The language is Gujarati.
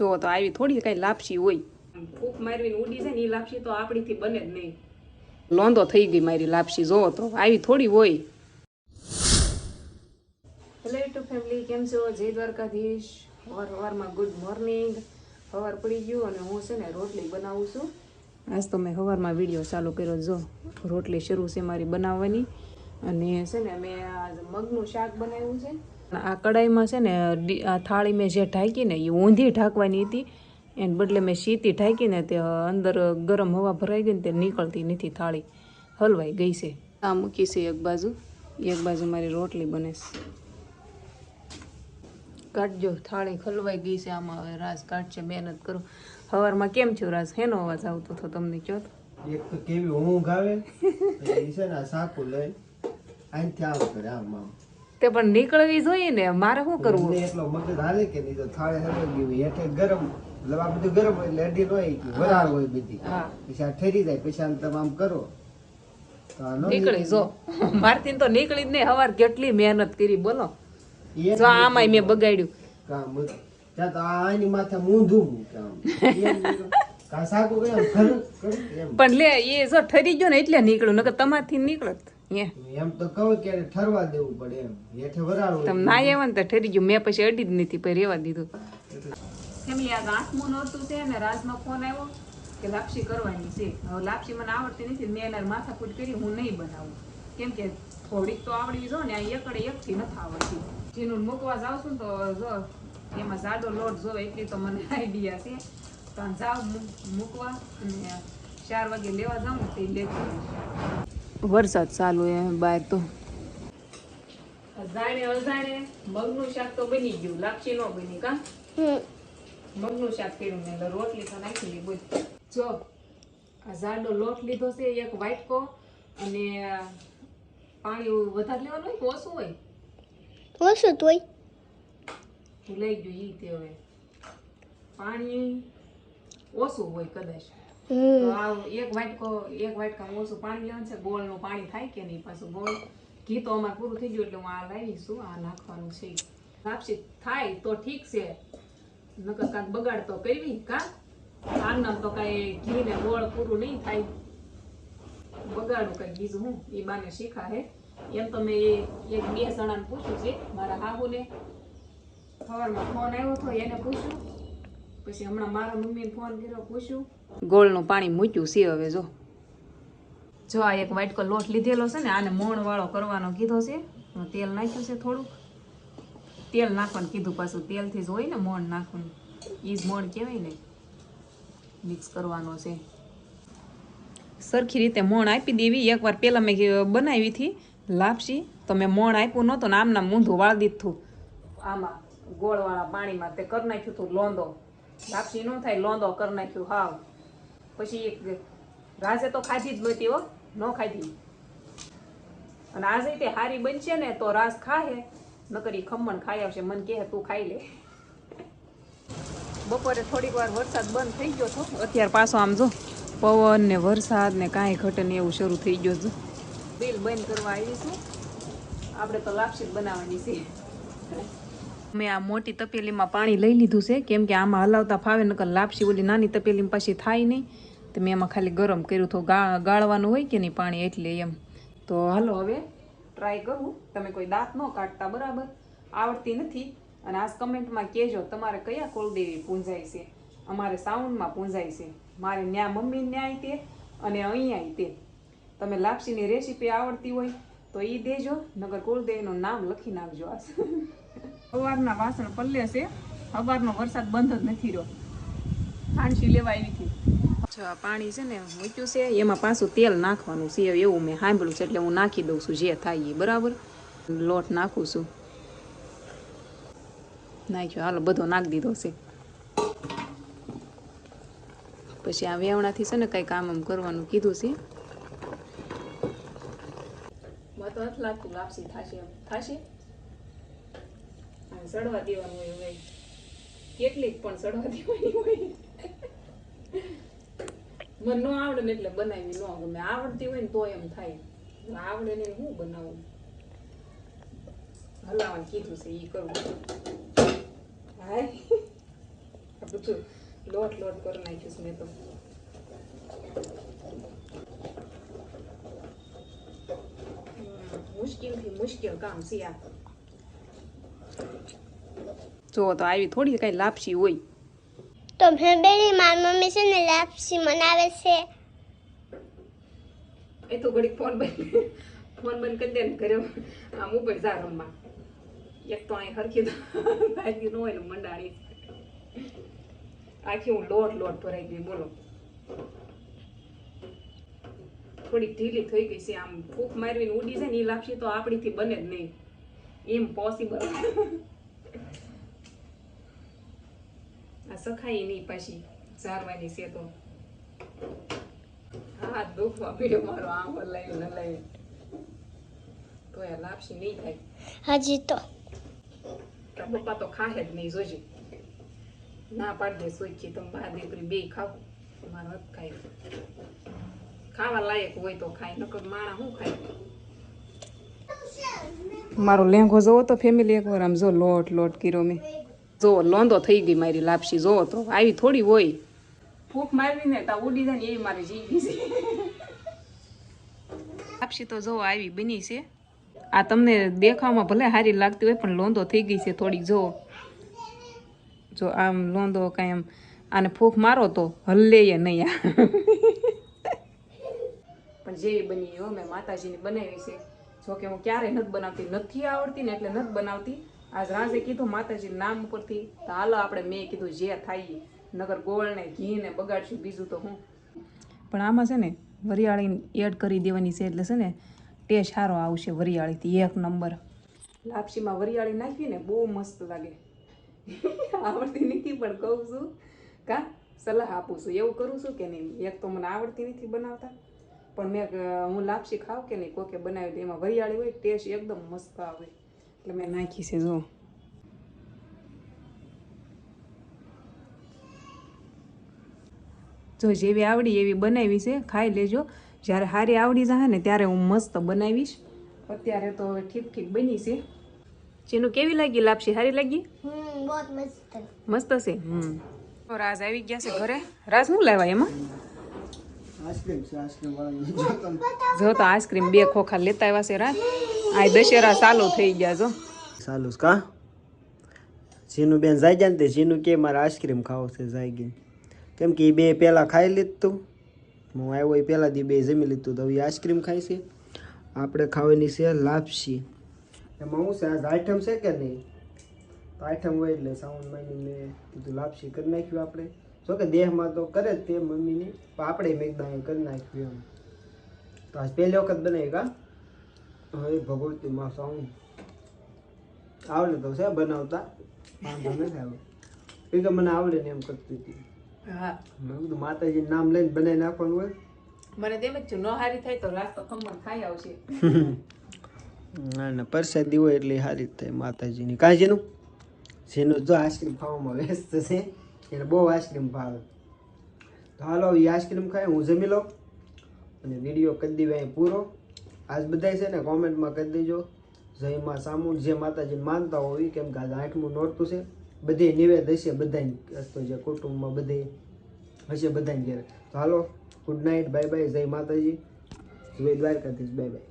જો તો આવી થોડી કઈ લાપસી હોય. ફૂક મારવીને ઉડી જાય ને એ લાપસી તો આપણીથી બને જ નહીં. લોંધો થઈ ગઈ મારી લાપસી જો તો આવી થોડી હોય. હેલો ટુ ફેમિલી કેમ છો? જય દ્વારકાધીશ. સવાર સવારમાં ગુડ મોર્નિંગ સવાર પડી ગયું અને હું છે ને રોટલી બનાવું છું. આજ તો મેં સવારમાં વીડિયો ચાલુ કર્યો જો. રોટલી શરૂ છે મારી બનાવવાની. અને છે ને મેં આજ મગનું શાક બનાવ્યું છે. આ કડાઈમાં છે ને આ થાળી મેં જે ઢાંકી ને એ ઊંધી ઢાંકવાની હતી, એને બદલે મેં સીતી ઢાંકીને તે અંદર ગરમ હવા ભરાઈ ગઈ ને તે નીકળતી નથી થાળી. હલવાઈ ગઈ છે. આ મૂકી છે એક બાજુ. એક બાજુ મારી રોટલી બને છે. કાઢજો, થાળી ખલવાઈ ગઈ છે. આમાં હવે રાસ કાઢશે, મહેનત કરો. સવારમાં કેમ છું રાસ? હેનો અવાજ આવતો હતો તમને કયો તો? એક તો કેવી ઊંઘ આવે છે ને સાકું લઈ આમ કરે આમ આમ. તે પણ નીકળવી જોઈએ ને મારે શું કરવું? એટલો મગજ હાલે કે નહીં તો થાળે ગયું એટલે ગરમ એટલે આ બધું ગરમ હોય એટલે હોય કે વરાળ હોય બધી. પછી આ ઠરી જાય પછી આમ તમે આમ કરો. નીકળી જો. મારથી તો નીકળી જ નહીં હવાર કેટલી મહેનત કરી બોલો. જો આમાંય મેં બગાડ્યું. કામ ત્યાં તો આની માથે મૂંધું મૂકે આમ. એમ નીકળે. કાં સાકું કઈ આમ ખરું ખરું એમ. પણ લે એ જો ઠરી ગયો ને એટલે નીકળ્યું નકર તમારથી નીકળત. એમ તો કહું કે ઠરવા દેવું પડે એમ. હેઠે વરાળ તમે ના આવ્યા ને તો ઠરી ગયું. મેં પછી અડી જ નથી પછી રેવા દીધું. ફેમિલી આ આઠમું નોરતું છે ને રાજનો ફોન આવ્યો કે લાપસી કરવાની છે. હવે લાપસી મને આવડતી નથી મેં એના માથાકૂટ કરી હું નહીં બનાવું. કેમ કે થોડીક તો આવડવી જો ને આ એકડે એકથી નથી આવડતી. જેનું મૂકવા જાઉં છું તો જો એમાં જાડો લોટ જોવે એટલી તો મને આઈડિયા છે. તો જાઉં મૂકવા અને ચાર વાગે લેવા જાઉં તે લેતી વરસાદ ચાલુ એ બહાર તો. અજાણે અજાણે. મગનું શાક તો બની ગયું. લાપસી નો બની કા? મગનું શાક કર્યું ને રોટલી તો નાખી લી બોલ જો આ જાડો લોટ લીધો છે એક વાટકો અને પાણી વધારે લેવાનું હોય કે ઓછું હોય? ઓછું હોય. ભૂલાઈ ગયું ઈ તે હવે. પાણી ઓછું હોય કદાચ. તો એક વાટકો એક વાટકામાં ઓછું પાણી લેવાનું છે. ગોળનું પાણી થાય કે નહીં? પાછું ગોળ. ઘી તો અમારે પૂરું થઈ ગયું એટલે હું આ લાવીશું આ નાખવાનું છે. લાપસી થાય તો ઠીક છે. નકર કાંક બગાડ તો કરવી કા? આના તો કાંઈ ઘી ને ગોળ પૂરું નહીં થાય. બગાડું કઈ બીજું હું? એ બાને શીખા હે એમ તો મેં એક બે જણાને પૂછ્યું છે. મારા હાહુને. સવારમાં ફોન આવ્યો હતો એને પૂછ્યું. પછી હમણાં મારા મમ્મીને ફોન કર્યો પૂછ્યું. ગોળનું પાણી મૂક્યું છે હવે જો. જો આ એક વાટકો લોટ લીધેલો છે ને આને મોણ વાળો કરવાનો કીધો છે. તેલ નાખ્યું છે થોડુંક. તેલ નાખવાનું કીધું પાછું તેલથી જ હોય ને મોણ નાખવાનું. એ જ મોણ કહેવાય ને. મિક્સ કરવાનો છે. સરખી રીતે મોણ આપી દેવી. એકવાર પહેલાં મેં બનાવી હતી લાપસી. તો મેં મોણ આપ્યું નહોતું ને આમના મૂંધું વાળી દીધું. આમાં ગોળવાળા પાણીમાં તે કરી નાખ્યું હતું લોંદો. લાપસી ન થાય લોંદો કરી નાખ્યું, હાવ. પછી એક રાજે તો ખાધી જ નહોતી હો, ન ખાધી. અને આજે તે હારી બનશે ને તો રાસ ખાહે, નકરી ખમણ ખાઈ આવશે, મન કહે, તું ખાઈ લે. બપોરે થોડીક વાર વરસાદ બંધ થઈ ગયો હતો અત્યારે પાછો આમ જો, પવન ને વરસાદ ને કાંઈ ઘટે ને એવું શરૂ થઈ ગયો છે. બિલ બંધ કરવા આવી છું. આપણે તો લાપસી જ બનાવવાની છે. મેં આ મોટી તપેલીમાં પાણી લઈ લીધું છે. કેમ કે આમાં હલાવતા ફાવે, નકર લાપસી ઓલી નાની તપેલીમાં પાછી થાય નહીં. તો મેં એમાં ખાલી ગરમ કર્યું. તો ગાળવાનું હોય કે નહીં પાણી એટલે એમ. તો હાલો હવે ટ્રાય કરું. તમે કોઈ દાંત ન કાઢતા, બરાબર? આવડતી નથી. અને આ કમેન્ટમાં કહેજો, તમારે કયા કુળદેવી પૂંજાય છે? અમારે સાઉન્ડમાં પૂંજાય છે. મારે ન્યા મમ્મી ન્યાય તે અને અહીંયા તે. તમે લાપસીની રેસીપી આવડતી હોય તો એ દેજો નગર કુળદેવીનું નામ લખી નાખજો આ સવારના વાસણ પલ્લે છે સવારનો વરસાદ બંધ જ નથી રહ્યો. હાંસી લેવા આવી હતી. જો આ પાણી છે ને મૂક્યું છે એમાં પાછું તેલ નાખવાનું છે એવું મેં સાંભળ્યું છે એટલે હું નાખી દઉં છું જે થાય એ બરાબર? લોટ નાખું છું. નાખ્યો હાલો બધો નાખી દીધો છે. પછી આ વેવણાથી છે ને કંઈ કામ આમ કરવાનું કીધું છે મને તો નથી લાગતું લાપસી થશે એમ થશે અને સડવા દેવાનું હોય હવે કેટલીક પણ સડવા દેવાની હોય મને ન આવડે ને એટલે બનાવી ન ગમે આવડતી હોય ને તો એમ થાય આવડે ને હું બનાવું હલાવાનું કીધું છે એ કરવું હાય બધું લોટ લોટ કરી નાખ્યું છે મેં તો હમ, મુશ્કેલથી મુશ્કેલ કામ છે આ. જો તો આવી થોડી કઈ લાપસી હોય. તો ફેમિલી મારી મમ્મી છે ને લાપસી મનાવે છે. એ તો ઘડીક ફોન બંધ ફોન બંધ કરી દે ને ઘરે. આમ ઉપર જા રમવા. એક તો અહીં હરખી ભાગી ન હોય ને મંડાળી. આખી હું લોટ લોટ ભરાઈ ગઈ બોલો. થોડીક ઢીલી થઈ ગઈ છે. આમ ફૂંક મારવીને ઉડી જાય ને એ લાપસી તો આપણીથી બને જ નહીં. એમ પોસિબલ આ સખાઈ નહીં પાછી સારવાની છે તો. હા દુખવા પીડ્યો મારો આમ હલાયું ન લાવ્યું તો એ લાપસી નહીં થાય. હાજી તો. પપ્પા તો ખાહે જ નહીં જોજે. ના પાડી દે સોચી તમે બા દીકરી બે ખાવ મારો કાંઈ ખાવા લાયક હોય તો ખાય નકર માણા શું ખાય મારો લેંઘો જોવો તો ફેમિલી એકવાર આમ જો લોટ લોટ કર્યો મેં. જો લોંદો થઈ ગઈ મારી લાપસી જોવો તો. આવી થોડી હોય. ફૂંક મારી ને તા ઉડી જાય ને એવી મારી જીવી છે. લાપસી તો જોવો આવી બની છે. આ તમને દેખાવમાં ભલે સારી લાગતી હોય પણ લોંદો થઈ ગઈ છે થોડીક જો જો આમ લોંદો કાંઈ આમ આને ફૂંક મારો તો હલ્લે નહીં આ. પણ જેવી બની હો મેં માતાજીની બનાવી છે. જોકે હું ક્યારેય નથી બનાવતી, નથી આવડતી ને એટલે નથી બનાવતી. આજ રાજે કીધું માતાજી નામ ઉપરથી, તો હાલો આપણે મેં કીધું જે થાય. નગર ગોળ ને ઘી ને બગાડશું, બીજું તો હું. પણ આમાં છે ને વરિયાળી એડ કરી દેવાની છે એટલે છે ને ટેસ્ટ સારો આવશે વરિયાળીથી, એક નંબર. લાપસીમાં વરિયાળી નાખી ને બહુ મસ્ત લાગે. આવડતી નથી પણ કહું છું. કા? સલાહ આપું છું. એવું કરું છું કે નહીં? એક તો મને આવડતી નથી બનાવતા. પણ મેં હું લાપસી ખાવ કે નહીં કોકે બનાવી દે એમાં વરિયાળી હોય ટેસ્ટ એકદમ મસ્ત આવે. એટલે મેં નાખી છે જો. જો જેવી આવડી એવી બનાવી છે ખાઈ લેજો. જ્યારે હારી આવડી જશે ને ત્યારે હું મસ્ત બનાવીશ. અત્યારે તો ઠીક ઠીક બની છે. જેનું કેવી લાગી? લાપસી સારી લાગી? મસ્ત. મસ્ત છે? હમ. રાજ આવી ગયા છે ઘરે. રાજ શું લાવ્યા એમાં આઈસ્ક્રીમ છે આઈસ્ક્રીમ વાળા જો જો તો આઈસ્ક્રીમ બે ખોખા લેતા આવ્યા છે રાજ આ દશેરા ચાલુ થઈ ગયા જો. ચાલુ કા? જીનું બેન જાય ગયા ને તે જીનું કે મારે આઈસ્ક્રીમ ખાવો છે જાય ગઈ. કેમ કે એ બે પહેલાં ખાઈ લીધું. હું આવ્યો એ પહેલાં દી બે જમી લીધું તો હવે આઈસ્ક્રીમ ખાય છે. આપણે ખાવાની છે લાપસી. એમાં હું છે આજ આઈટમ છે કે નહીં? આઈટમ હોય એટલે સાઉન્ડ માની મેં કીધું લાપસી કરી નાખ્યું આપણે. જો કે દેહમાં તો કરે તે મમ્મીની પણ આપણે મેં એકદમ કરી નાખ્યું એમ. તો આજ પહેલી વખત બનાવી કા હવે ભગવતી માં સાઉન્ડ આવડે તો છે બનાવતા વાંધો નથી આવ્યો એ તો મને આવડે ને એમ કરતી હતી. હા. મેં કીધું માતાજી નામ લઈને બનાવી નાખવાનું હોય. મને તેમ જ છે ન હારી થાય તો રાત તો ખમણ ખાઈ આવશે. ના ના પરસાદી હોય એટલે સારી જ થાય માતાજીની. કાંઈ જેનું જેનું જો આઈસ્ક્રીમ ખાવામાં વ્યસ્ત છે. એને બહુ આઈસ્ક્રીમ ભાવે. તો હાલો એ આઈસ્ક્રીમ ખાય હું જમી લઉં અને વીડિયો કરી દેવી અહીં પૂરો. આજ બધાય છે ને કોમેન્ટમાં કરી દેજો. જયમાં સામુ જે માતાજીને માનતા હોય કેમ કે આજે આઠમું નોરતું છે. બધે નિવેદ હશે બધાને તો જે કુટુંબમાં બધે હશે બધાને ઘેરે. તો હાલો ગુડ નાઇટ બાય બાય જય માતાજી. જય દ્વારકાધીશ બાય બાય